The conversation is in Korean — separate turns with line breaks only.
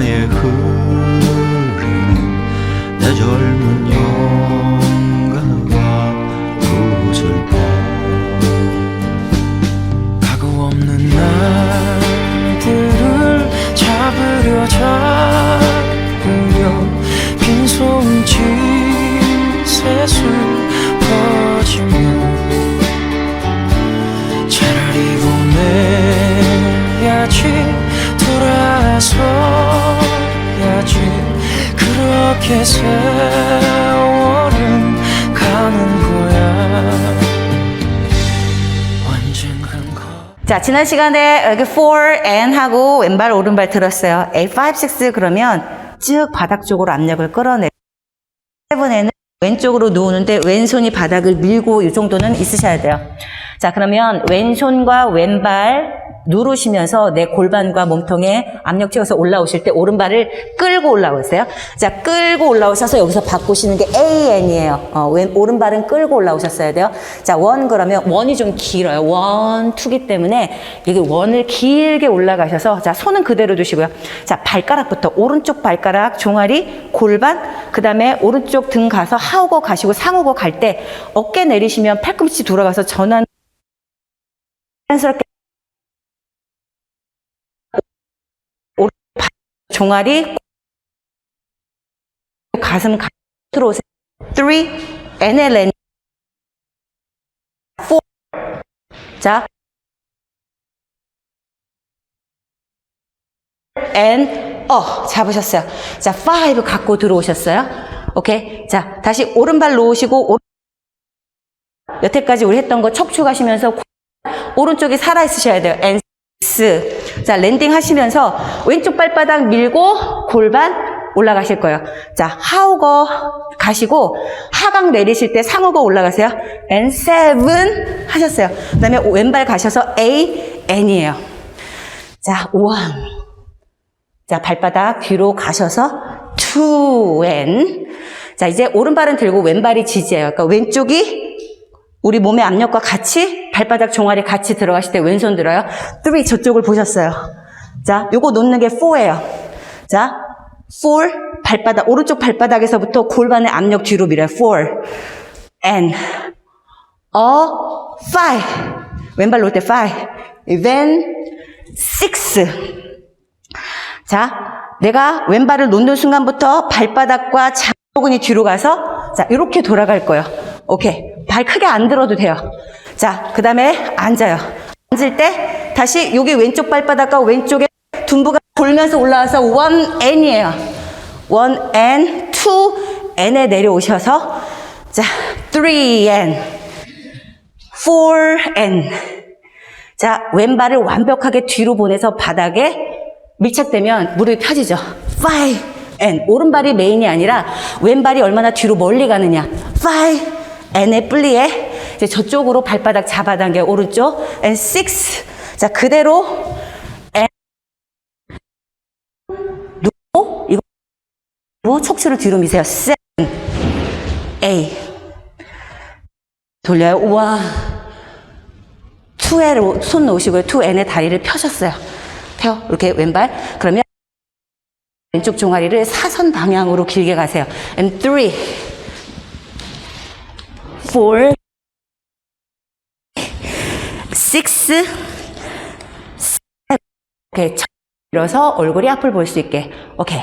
바다에 흐르는 내 젊은 영가가 웃을 법 가구 없는 날 불을 잡으려 잡으려 빈손 짓 세수 그렇게 세월은 가는 거야
자, 지난 시간에 여기 4 and 하고 왼발 오른발 들었어요. A, 5, 6 그러면 쭉 바닥 쪽으로 압력을 끌어내. 7에는 왼쪽으로 누우는데 왼손이 바닥을 밀고 이 정도는 있으셔야 돼요. 자, 그러면 왼손과 왼발 누르시면서 내 골반과 몸통에 압력 채워서 올라오실 때 오른발을 끌고 올라오세요. 자, 끌고 올라오셔서 여기서 바꾸시는 게 AN이에요. 어, 왼, 오른발은 끌고 올라오셨어야 돼요. 자, 원 그러면 원이 좀 길어요. 원, 투기 때문에 이게 원을 길게 올라가셔서 자, 손은 그대로 두시고요. 자, 발가락부터 오른쪽 발가락, 종아리, 골반, 그 다음에 오른쪽 등 가서 하우거 가시고 상우거 갈때 어깨 내리시면 팔꿈치 돌아가서 전환 자연스럽게 오른 발, 종아리 가슴 가 들어오세요. 3 NLN 4자 N 어 잡으셨어요. 자 5 갖고 들어오셨어요. 오케이. 자 다시 오른발 놓으시고 오- 여태까지 우리 했던 거 척추 가시면서 오른쪽이 살아 있으셔야 돼요. N S 자 랜딩 하시면서 왼쪽 발바닥 밀고 골반 올라가실 거예요. 자 하우거 가시고 하강 내리실 때 상우거 올라가세요. N7 하셨어요. 그 다음에 왼발 가셔서 A N이에요. 자 1. 자, 발바닥 뒤로 가셔서 to and. 자, 이제 오른발은 들고 왼발이 지지해요. 그러니까 왼쪽이 우리 몸의 압력과 같이 발바닥 종아리 같이 들어가실 때 왼손 들어요. 3 저쪽을 보셨어요. 자, 요거 놓는 게 4예요. 자, 4 발바닥 오른쪽 발바닥에서부터 골반의 압력 뒤로 밀어요. 4 and 어5 왼발 놓을 때5 then 6 자, 내가 왼발을 놓는 순간부터 발바닥과 장모근이 뒤로 가서 자, 이렇게 돌아갈 거예요. 오케이. 발 크게 안 들어도 돼요. 자, 그 다음에 앉아요. 앉을 때 다시 여기 왼쪽 발바닥과 왼쪽에 둔부가 돌면서 올라와서 원 N이에요. 원 N, 투 N에 내려오셔서 자, 3 N, 4 N. 자, 왼발을 완벽하게 뒤로 보내서 바닥에 밀착되면 무릎이 펴지죠. 5 and 오른발이 메인이 아니라 왼발이 얼마나 뒤로 멀리 가느냐. 5 and의 플리에 이제 저쪽으로 발바닥 잡아당겨 오른쪽 and 6자 그대로 and 누고 이거 누고 척추를 뒤로 미세요. 7 A 돌려요. 우와. 2에 손 놓으시고요. 2N의 다리를 펴셨어요. 펴. 이렇게 왼발. 그러면 왼쪽 종아리를 사선 방향으로 길게 가세요. And 3, 4, 6, 7. 오케이. 일어서 얼굴이 앞을 볼 수 있게. 오케이.